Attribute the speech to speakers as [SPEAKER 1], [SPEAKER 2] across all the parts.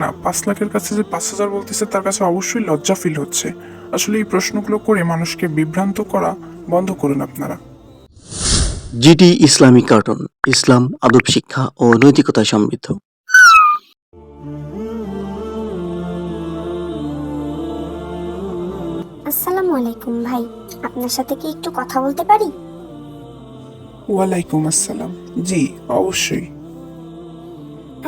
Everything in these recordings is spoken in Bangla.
[SPEAKER 1] না পাঁচ লাখের কাছে যে পাঁচ হাজার বলতেছে তার কাছে অবশ্যই লজ্জা ফিল হচ্ছে। আসলে এই প্রশ্নগুলো করে মানুষকে বিভ্রান্ত করা বন্ধ করুন আপনারা।
[SPEAKER 2] জিটি ইসলামিক কার্টুন ইসলাম আদব শিক্ষা ও নৈতিকতায় সমৃদ্ধ।
[SPEAKER 3] আসসালামু আলাইকুম ভাই আপনার সাথে কি একটু কথা বলতে পারি?
[SPEAKER 1] ওয়ালাইকুম আসসালাম। জি অবশ্যই।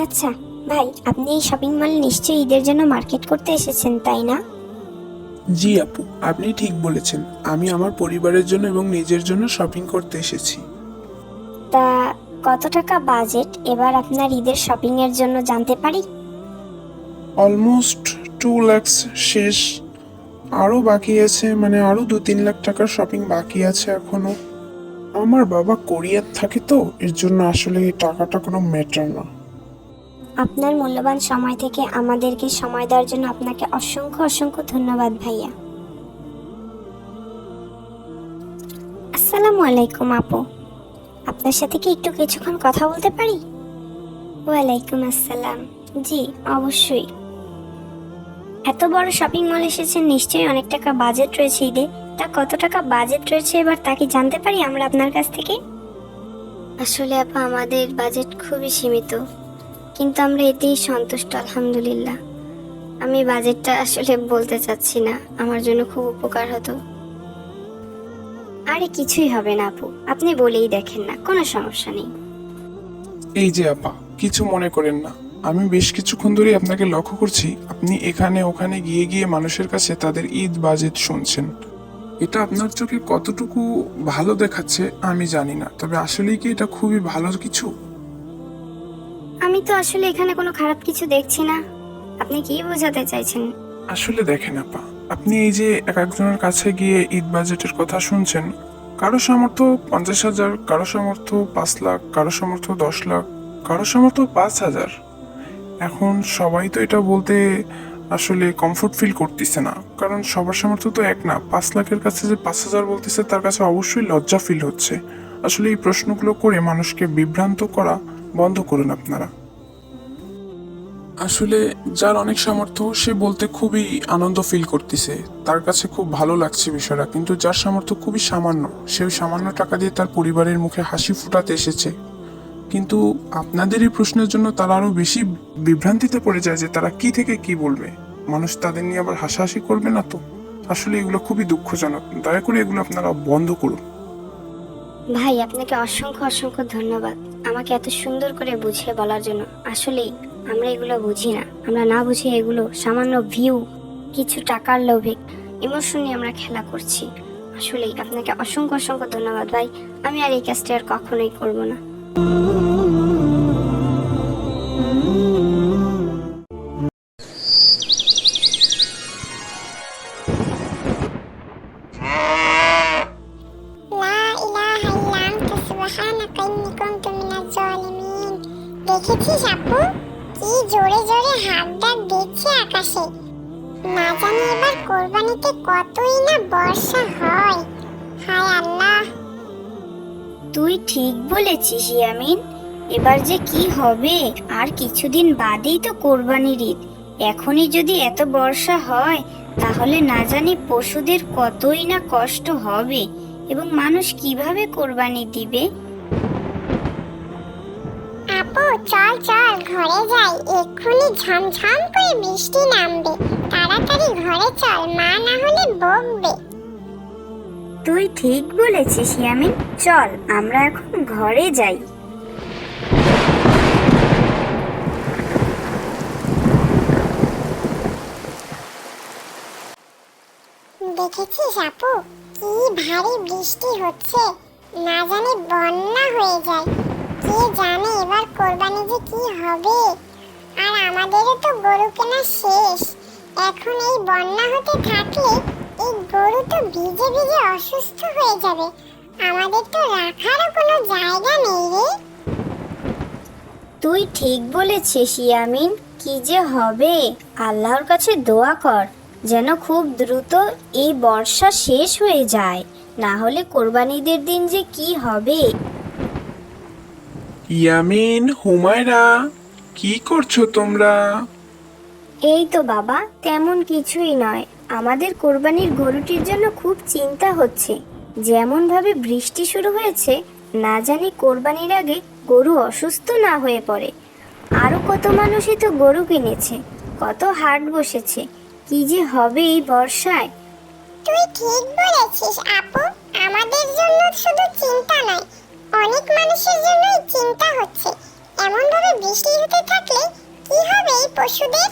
[SPEAKER 3] আচ্ছা ভাই আপনি এই শপিং মলে নিশ্চয়ই ঈদের জন্য মার্কেট করতে এসেছেন তাই না?
[SPEAKER 1] জি আপু আপনি ঠিক বলেছেন। আমি আমার পরিবারের জন্য এবং নিজের জন্য শপিং করতে এসেছি।
[SPEAKER 3] তা কত টাকা বাজেট এবার আপনার ঈদের শপিং এর জন্য জানতে পারি?
[SPEAKER 1] অলমোস্ট টু লাখস শেষ। আরও বাকি আছে মানে আরও দু তিন লাখ টাকার শপিং বাকি আছে এখনও। আমার বাবা কোরিয়ার থাকে তো এর জন্য আসলে এই টাকাটা কোনো ম্যাটার না।
[SPEAKER 3] আপনার মূল্যবান সময় থেকে আমাদেরকে সময় দেওয়ার জন্য আপনাকে অসংখ্য অসংখ্য ধন্যবাদ, ভাইয়া। আসসালামু আলাইকুম, আপু। আপনার সাথে কি একটু কিছুক্ষণ কথা বলতে পারি? ওয়ালাইকুম আসসালাম। জি, অবশ্যই। এত বড় শপিং মল এসেছেন, নিশ্চয়ই অনেক টাকা বাজেট রয়েছে ঈদে। তা কত টাকা বাজেট রয়েছে এবার তা কি জানতে পারি আমরা আপনার কাছ থেকে? আসলে আপা, আমাদের বাজেট খুবই সীমিত। কিন্তু আমরা এতেই সন্তুষ্ট, আলহামদুলিল্লাহ। আমি বাজেটটা আসলে বলতে চাচ্ছি না, আমার জন্য খুব উপকার হতো। আরে কিছুই হবে না আপু, আপনি বলেই দেখেন না, কোনো সমস্যা নেই।
[SPEAKER 1] এই যে আপা, কিছু মনে করেন না। আমি বেশ কিছুক্ষণ ধরে আপনাকে লক্ষ্য করছি, আপনি এখানে ওখানে গিয়ে গিয়ে মানুষের কাছে তাদের ঈদ বাজেট শুনছেন। এটা আপনার চোখে কতটুকু ভালো দেখাচ্ছে আমি জানি না, তবে আসলেই কি এটা খুবই ভালো কিছু?
[SPEAKER 3] আমি তো আসলে এখানে কোনো খারাপ কিছু দেখছি না। আপনি কি বোঝাতে চাইছেন?
[SPEAKER 1] আসলে দেখেন আপা, আপনি এই যে এক একজনের কাছে গিয়ে ঈদ বাজেটের কথা শুনছেন, কারও সামর্থ্য পঞ্চাশ হাজার, কারও সামর্থ্য পাঁচ লাখ, কারও সামর্থ্য দশ লাখ, কারও সামর্থ্য পাঁচ হাজার। এখন সবাই তো এটা বলতে আসলে কমফোর্ট ফিল করতেছে না, কারণ সবার সামর্থ্য তো এক না, পাঁচ লাখের কাছে যে পাঁচ হাজার বলতেছে, তার কাছে অবশ্যই লজ্জা ফিল হচ্ছে। আসলে এই প্রশ্নগুলো করে মানুষকে বিভ্রান্ত করা বন্ধ করুন আপনারা। আসলে যার অনেক সামর্থ্য, সে বলতে খুবই আনন্দ ফিল করতেছে। তার কাছে খুব ভালো লাগছে বিষয়টা, কিন্তু যার সামর্থ্য খুবই সামান্য সে সামান্য টাকা দিয়ে তার পরিবারের মুখে হাসি ফুটাতে এসেছে। কিন্তু আপনাদের এই প্রশ্নের জন্য তারা আরও বেশি বিভ্রান্তিতে পড়ে যায় যে তারা কি থেকে কি বলবে। মানুষ তাদের নিয়ে আবার হাসাহাসি করবে না তো? আসলে এগুলো খুবই দুঃখজনক। দয়া করে এগুলো আপনারা বন্ধ করুন।
[SPEAKER 3] ভাই, আপনাকে অসংখ্য অসংখ্য ধন্যবাদ। আমাকে এত সুন্দর করে বুঝিয়ে বলার জন্য। আসলেই আমরা এগুলো বুঝি না। আমরা না বুঝি এগুলো সামান্য ভিউ কিছু টাকার লোভে ইমোশন নিয়ে আমরা খেলা করছি। আসলেই আপনাকে অসংখ্য অসংখ্য ধন্যবাদ ভাই। আমি আর এই কাজটা আর কখনোই করব না। তুই ঠিক বলেছিস, ইয়ামিন। এবার যে কি হবে, আর কিছুদিন বাদেই তো কোরবানির ঈদ। এখনই যদি এত বর্ষা হয়, তাহলে না জানি পশুদের কতই না কষ্ট হবে, এবং মানুষ কীভাবে কোরবানি দিবে?
[SPEAKER 4] আপু, চল চল, ঘরে যাই। এক্ষুনি ঝমঝম করে বৃষ্টি নামবে। তাড়াতাড়ি ঘরে চল, মা না হলে বকবে।
[SPEAKER 3] তুই ঠিক বলেছিস, ইয়ামিন। চল, আমরা এখন ঘরে যাই।
[SPEAKER 4] দেখেছিস আপু, কি ভারী বৃষ্টি হচ্ছে। না জানি বন্যা হয়ে যায়। কে জানে এবার কোরবানি যে কি হবে। আর আমাদেরও তো গরু কেনা শেষ। এখন এই বন্যা হতে থাকলে এই গরু তো ভিজে ভিজে অসুস্থ হয়ে যাবে। আমাদের তো রাখারও কোনো জায়গা নেই রে।
[SPEAKER 3] তুই ঠিক বলেছিস ইয়ামিন। কি যে হবে? আল্লাহর কাছে দোয়া কর যেন খুব দ্রুত এই বর্ষা শেষ হয়ে যায়। না হলে কোরবানিদের দিন যে কি হবে?
[SPEAKER 1] ইয়ামিন হুমায়রা কি করছ তোমরা?
[SPEAKER 3] এই তো বাবা, তেমন কিছুই নয়। আমাদের কোরবানির গরুটির জন্য খুব চিন্তা হচ্ছে। যেমন ভাবে বৃষ্টি শুরু হয়েছে, না জানি কোরবানির আগে গরু অসুস্থ না হয়ে পড়ে। আরও কত মানুষই তো গরু কিনেছে, কত হাট বসেছে, কি যে হবে এই বর্ষায়?
[SPEAKER 4] তুই ঠিক বলেছিস, আপু। আমাদের জন্য শুধু চিন্তা নয়, অনেক মানুষের জন্যই চিন্তা হচ্ছে। এমন ভাবে বৃষ্টি হতে থাকলে কি হবে এই পশুদের?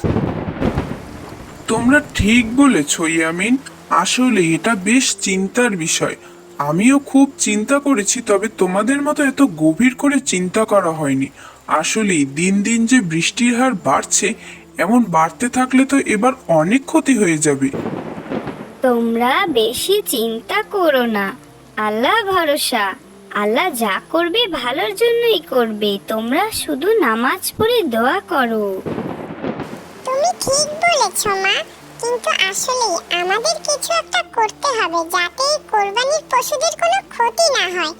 [SPEAKER 1] তোমরা ঠিক বলেছ, ইয়ামিন। আসলে এটা বেশ চিন্তার বিষয়। আমিও খুব চিন্তা করেছি, তবে তোমাদের মতো এত গভীর করে চিন্তা করা হয়নি। আসলেই দিন দিন যে বৃষ্টির হার বাড়ছে, এমন বাড়তে থাকলে তো এবার অনেক ক্ষতি হয়ে যাবে।
[SPEAKER 3] তোমরা বেশি চিন্তা করো না। আল্লাহ ভরসা। আল্লাহ যা করবে ভালোর জন্যই করবে। তোমরা শুধু নামাজ পড়ে দোয়া করো।
[SPEAKER 4] তুমি ঠিক বলেছ, মা। কিন্তু আসলে আমাদের কিছু একটা করতে হবে যাতে কোরবানির পশুদের কোনো ক্ষতি না হয়।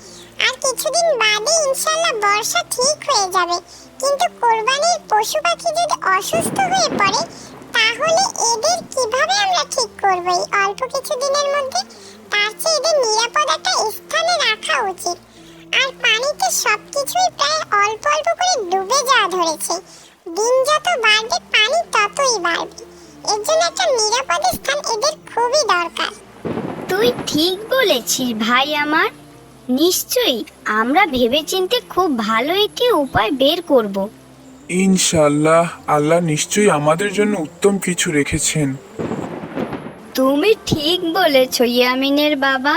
[SPEAKER 4] আর কিছুদিন বাদে ইনশাল্লাহ বর্ষা ঠিক হয়ে যাবে। কিন্তু কোরবানির পশু পাখি যদি অসুস্থ হয়ে পড়ে, তাহলে এদের কীভাবে আমরা ঠিক করব এই অল্প কিছু দিনের মধ্যে? তার চেয়ে এদের নিরাপদ একটা স্থানে রাখা উচিত। আর পানিতে সবকিছুই প্রায় অল্প অল্প করে ডুবে যাওয়া ধরেছে। দিন যত বাড়বে পানি ততই বাড়বে। এর জন্য একটা নিরাপদ স্থান এদের খুবই দরকার।
[SPEAKER 3] তুই ঠিক বলেছিস ভাই আমার। নিশ্চয়ই আমরা ভেবেচিন্তে খুব ভালো একটি উপায় বের করব।
[SPEAKER 1] ইনশাল্লাহ আল্লাহ নিশ্চয়ই আমাদের জন্য উত্তম কিছু রেখেছেন।
[SPEAKER 3] তুমি ঠিক বলেছ ইয়ামিনের বাবা।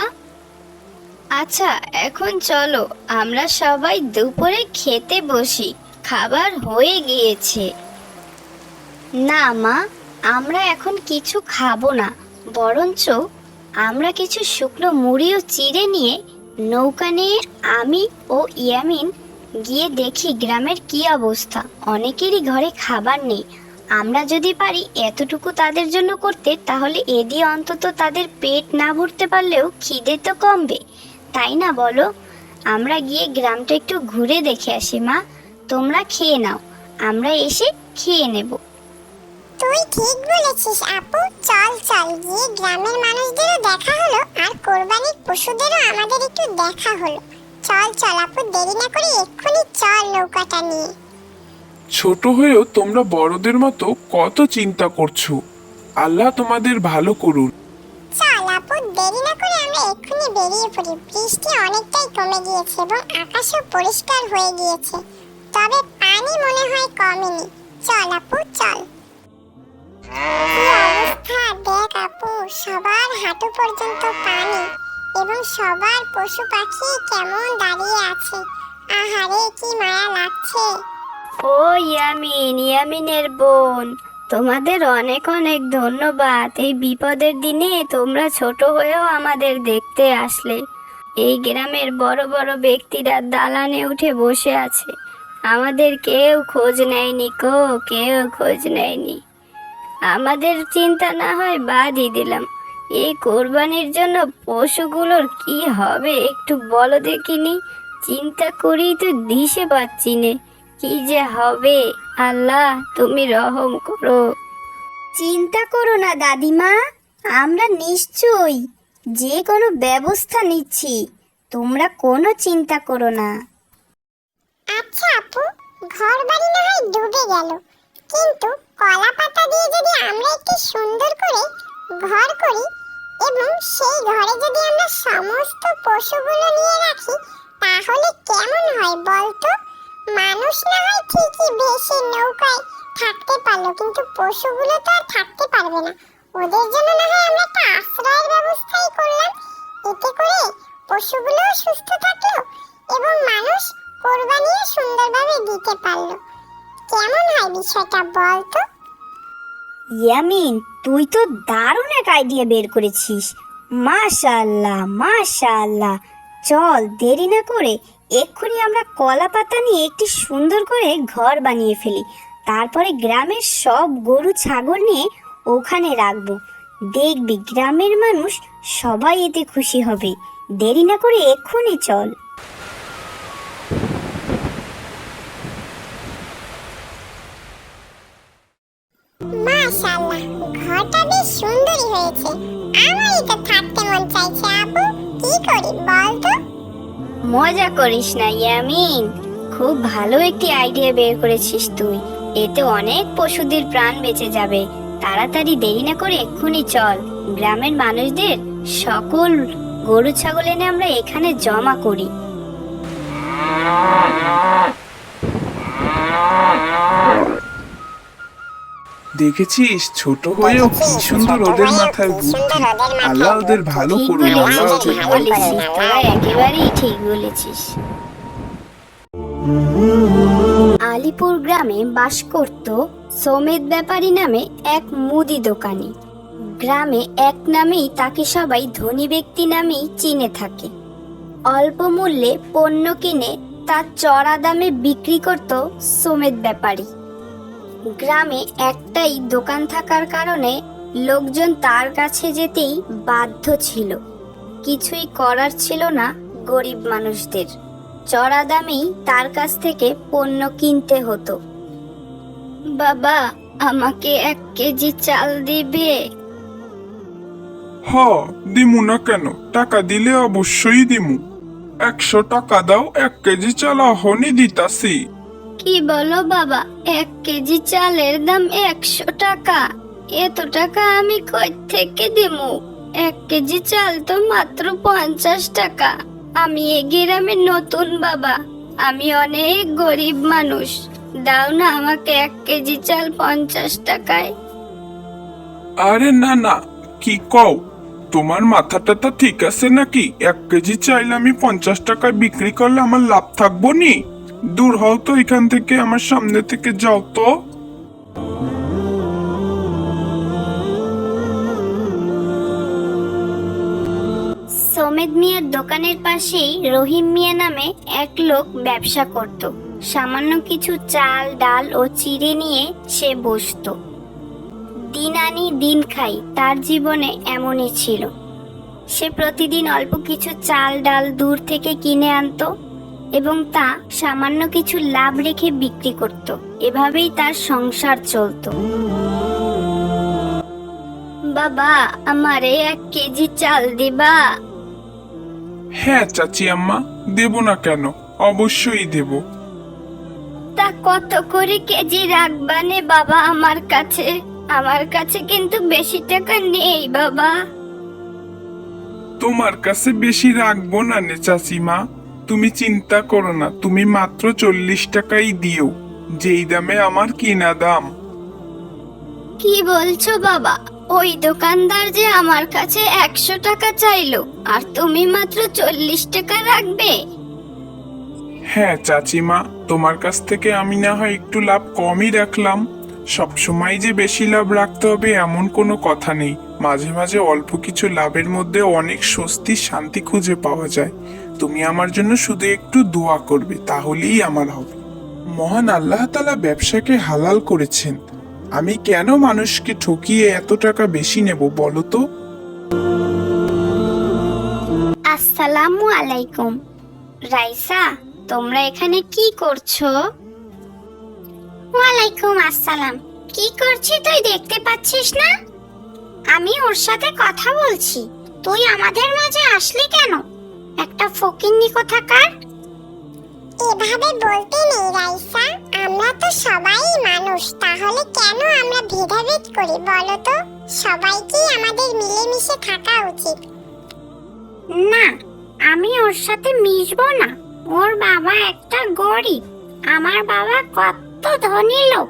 [SPEAKER 3] আচ্ছা এখন চলো আমরা সবাই দুপুরে খেতে বসি। খাবার হয়ে গিয়েছে। না, মা, আমরা এখন কিছু খাব না, বরঞ্চ আমরা কিছু শুকনো মুড়িও চিড়ে নিয়ে নৌকা নিয়ে আমি ও ইয়ামিন গিয়ে দেখি গ্রামের কি অবস্থা। অনেকেরই ঘরে খাবার নেই। আমরা যদি পারি এতটুকু তাদের জন্য করতে, তাহলে এ দিয়ে অন্তত তাদের পেট না ভরতে পারলেও খিদে তো কমবে। তাই না, বলো? আমরা গিয়ে গ্রামটা একটু ঘুরে দেখে আসি, মা। তোমরা খেয়ে নাও। আমরা এসে খেয়ে নেব।
[SPEAKER 4] তুই ঠিক বলেছিস আপু। চল চল গিয়ে গ্রামের মানুষদেরও দেখা হলো আর কোরবানির পশুদেরও আমাদের একটু দেখা হলো। চল চল আপু দেরি না করে এক্ষুনি চল নৌকাটা নিয়ে।
[SPEAKER 1] ছোট হয়েও তোমরা বড়দের মতো কত চিন্তা করছ? আল্লাহ তোমাদের ভালো করুন।
[SPEAKER 4] চল আপু দেরি না করে আমরা এক্ষুনি বেরিয়ে পড়ি। বৃষ্টি অনেকটাই কমে গিয়েছে এবং আকাশও পরিষ্কার হয়ে গিয়েছে। তবে পানি মনে হয় কমেনি। চল আপু, চল। অবস্থা? দেখ আপু, সবার হাঁটু পর্যন্ত পানি এবং সবার পশু পাখি কেমন দাঁড়িয়ে আছে। আহারে, কি মায়া লাগছে।
[SPEAKER 3] ও ইয়ামিন, ইয়ামিনের বোন, তোমাদের অনেক অনেক ধন্যবাদ। এই বিপদের দিনে তোমরা ছোট হয়েও আমাদের দেখতে আসলে। এই গ্রামের বড় বড় ব্যক্তিরা দালানে উঠে বসে আছে। আমাদের কেউ খোঁজ নেয়নি কো, কেউ খোঁজ নেয়নি। আমাদের চিন্তা না হয় বাদই দিলাম। এই কোরবানির জন্য পশুগুলোর কি হবে একটু বলো দেখিনি? চিন্তা করেই তো দিশে পাচ্ছি নে। কি যে হবে? আল্লাহ, তুমি রহম করো। চিন্তা করো না দাদিমা, আমরা নিশ্চয়ই যে কোনো ব্যবস্থা নিচ্ছি। তোমরা কোনো চিন্তা করো না।
[SPEAKER 4] আচ্ছা আপু ঘর বাড়ি না হয় ডুবে গেল। কিন্তু কলা পাতা দিয়ে যদি আমরা একটি সুন্দর করে ঘর করি এবং সেই ঘরে যদি আমরা সমস্ত পশুগুলো নিয়ে রাখি, তাহলে কেমন হয় বলতো? মানুষ না হয় ঠিকই ভেসে নৌকায় থাকতে পারল, কিন্তু পশুগুলো তো আর থাকতে পারবে না। ওদের জন্য না হয় আমরা একটা আশ্রয়ের ব্যবস্থাই করলাম। এতে করে পশুগুলোও সুস্থ হয় বল
[SPEAKER 3] ইয়ামিন, তুই তো দারুণ এক আইডিয়া বের করেছিস। মাশাআল্লাহ মাশাআল্লাহ। চল, দেরি না করে এক্ষুনি আমরা কলা পাতা নিয়ে একটি সুন্দর করে ঘর বানিয়ে ফেলি। তারপরে গ্রামের সব গরু, ছাগল নিয়ে ওখানে রাখব। দেখবি, গ্রামের মানুষ সবাই এতে খুশি হবে। দেরি না করে এক্ষুনি চল
[SPEAKER 4] মা ঘরটা বেশ সুন্দরই হয়েছে। আমারই তো থাকতে মন চাইছে, আপু। কি করি, বল
[SPEAKER 3] মজা করিস না, ইয়ামিন। খুব ভালো একটি আইডিয়া বের করেছিস তুই। এতে অনেক পশুদের প্রাণ বেঁচে যাবে। তাড়াতাড়ি দেরি না করে এক্ষুনি চল। গ্রামের মানুষদের সকল গরু, ছাগল এনে আমরা এখানে জমা করি।
[SPEAKER 1] দেখেছিস? ছোট হয়েও কি সুন্দর ওদের মাথায় বুদ্ধি আল্লাহ ওদের ভালো করুন আল্লাহ ওদের
[SPEAKER 3] তোরা একেবারেই ঠিক বলেছিস। আলিপুর গ্রামে বাস করত সমেত ব্যাপারী নামে এক মুদি দোকানি। গ্রামে এক নামেই তাকে সবাই ধনী ব্যক্তি নামেই চিনে থাকে। অল্প মূল্যে পণ্য কিনে তার চড়া দামে বিক্রি করত সমেত ব্যাপারী। গ্রামে একটাই দোকান থাকার কারণে লোকজন তার কাছে যেতেই বাধ্য ছিল। কিছুই করার ছিল না গরিব মানুষদের। চড়া দামেই তার কাছ থেকে পণ্য কিনতে হতো। বাবা, আমাকে এক কেজি চাল দিবে?
[SPEAKER 1] হ দিমু না কেন? টাকা দিলে অবশ্যই দিমু। একশো টাকা দাও, এক কেজি চাল হনি দিতাছি।
[SPEAKER 3] কি বলো বাবা? এক কেজি চালের দাম একশো টাকা। এত টাকা আমি কই থেকে দিমু? এক কেজি চাল তো মাত্র পঞ্চাশ টাকা। আমি এ গ্রামে নতুন বাবা। আমি অনেক গরিব মানুষ। দাও না আমাকে এক কেজি চাল পঞ্চাশ টাকায়।
[SPEAKER 1] আরে না না, কি কও? তোমার মাথাটা তো ঠিক আছে নাকি? এক কেজি চাইলে আমি পঞ্চাশ টাকায় বিক্রি করলে আমার লাভ থাকব নি? দূর হও তো এখান থেকে, আমার সামনে থেকে যাও তো।
[SPEAKER 3] সমেদ মিয়ার দোকানের পাশেই রহিম মিয়া নামে এক লোক ব্যবসা করত। সামান্য কিছু চাল, ডাল ও চিড়ে নিয়ে সে বসতো। দিন আনি দিন খাই, তার জীবনে এমনই ছিল। সে প্রতিদিন অল্প কিছু চাল, ডাল দূর থেকে কিনে আনতো। এবং তা সামান্য কিছু লাভ রেখে বিক্রি করত। এভাবেই তার সংসার চলতো। বাবা আমারে এক কেজি চাল দিবা?
[SPEAKER 1] হ্যাঁ চাচি আম্মা দেব না কেন? অবশ্যই দেব।
[SPEAKER 3] তা কত করে কেজি রাখবানে বাবা আমার কাছে? আমার কাছে কিন্তু বেশি টাকা নেই বাবা।
[SPEAKER 1] তোমার কাছে বেশি রাখব না নে চাচিমা তুমি চিন্তা করো না তুমি মাত্র চল্লিশ টাকাই দিও। যেই দামে আমার কিনা দাম।
[SPEAKER 3] কি বলছো বাবা? ওই দোকানদার যে আমার কাছে একশো টাকা চাইলো আর তুমি মাত্র চল্লিশ টাকা রাখবে?
[SPEAKER 1] হ্যাঁ চাচিমা তোমার কাছ থেকে আমি না হয় একটু লাভ কমই রাখলাম। সবসময় যে বেশি লাভ রাখতে হবে এমন কোনো কথা নেই। মাঝে মাঝে অল্প কিছু লাভের মধ্যে অনেক স্বস্তি, শান্তি খুঁজে পাওয়া যায়। তুমি আমার জন্য শুধু একটু দোয়া করবে, তাহলেই আমার হবে। মহান আল্লাহ তালা ব্যবসাকে হালাল করেছেন। আমি কেন মানুষকে ঠকিয়ে এত টাকা বেশি নেব, বলো তো?
[SPEAKER 3] আসসালামু আলাইকুম। রাইসা, তোমরা এখানে কি করছ? ওয়ালাইকুম আসসালাম। কি করছি তুই দেখতে পাচ্ছিস না? আমি ওর সাথে কথা বলছি। তুই আমাদের মাঝে আসলি কেন? একটা ফকিন্নি কোথাকার
[SPEAKER 4] এভাবে বলতে নেই রাইসা। আমরা তো সবাই মানুষ। তাহলে কেন আমরা ভেদাভেদ করি বলো তো? সবাইকেই আমাদের মিলেমিশে থাকা উচিত।
[SPEAKER 3] না আমি ওর সাথে মিশবো না। ওর বাবা একটা গরিব। আমার বাবা কত ধনী লোক।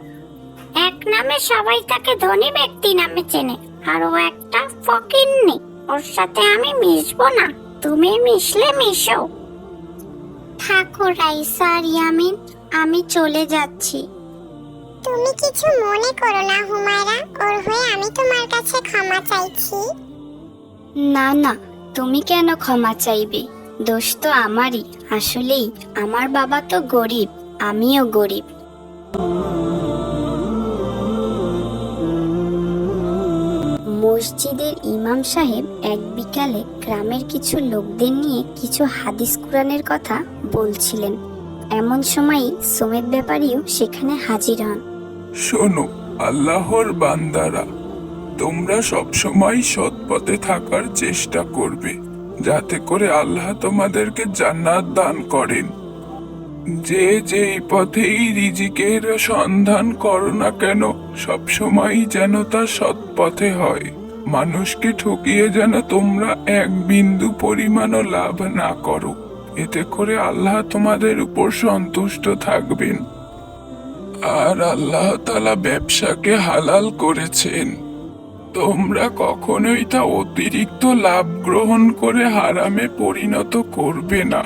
[SPEAKER 3] এক নামে সবাই তাকে ধনী ব্যক্তি নামে চেনে। আর ও একটা ফকিন্নি ওর সাথে আমি মিশবো না। তুমি মিশলে মিশো। থাকো রাইসা আর ইয়ামিন আমি চলে যাচ্ছি।
[SPEAKER 4] তুমি কিছু মনে করো না হুমায়রা। ওর হয়ে আমি তোমার কাছে ক্ষমা চাইছি।
[SPEAKER 3] না না তুমি কেন ক্ষমা চাইবে? দোষ তো আমারই। আসলেই আমার বাবা তো গরিব আমিও গরিব। মসজিদের ইমাম সাহেব এক বিকালে গ্রামের কিছু লোকদের নিয়ে কিছু হাদিস কোরআনের কথা বলছিলেন। এমন সময়ই সোমেদ ব্যাপারীও সেখানে হাজির হন।
[SPEAKER 1] শোনো, আল্লাহর বান্দারা, তোমরা সবসময় সৎ পথে থাকার চেষ্টা করবে, যাতে করে আল্লাহ তোমাদেরকে জান্নাত দান করেন। যে যেই পথেই রিজিকের সন্ধান করো না কেন সবসময় যেন তা সৎ পথে হয়। মানুষকে ঠকিয়ে যেন তোমরা এক বিন্দু পরিমাণও লাভ না করো। এতে করে আল্লাহ তোমাদের উপর সন্তুষ্ট থাকবেন। আর আল্লাহ তালা ব্যবসাকে হালাল করেছেন। তোমরা কখনোই তা অতিরিক্ত লাভ গ্রহণ করে হারামে পরিণত করবে না।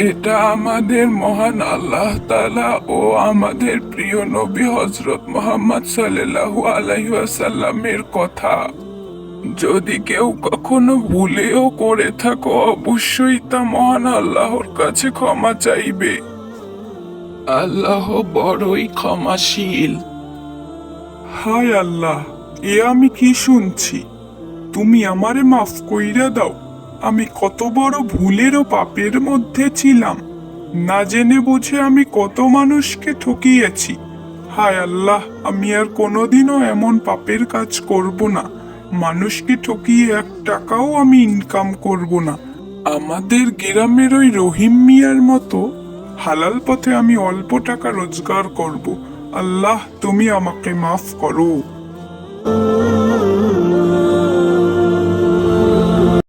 [SPEAKER 1] এটা আমাদের মহান আল্লাহ তালা ও আমাদের প্রিয় নবী হজরত মোহাম্মদ সাল্লাল্লাহু আলাইসাল্লামের কথা। যদি কেউ কখনো ভুলেও করে থাকো, অবশ্যই তা মহান আল্লাহর কাছে ক্ষমা চাইবে। আল্লাহ বড়ই ক্ষমাশীল। হায় আল্লাহ, এ আমি কি শুনছি? তুমি আমারে মাফ কইরা দাও। আমি কত বড় ভুলের ও পাপের মধ্যে ছিলাম। না জেনে বুঝে আমি কত মানুষকে ঠকিয়েছি। হায় আল্লাহ, আমি আর কোনোদিনও এমন পাপের কাজ করব না। মানুষকে ঠকিয়ে এক টাকাও আমি ইনকাম করব না। আমাদের গ্রামের ওই রহিম মিয়ার মতো হালাল পথে আমি অল্প টাকা রোজগার করব। আল্লাহ, তুমি আমাকে মাফ করো।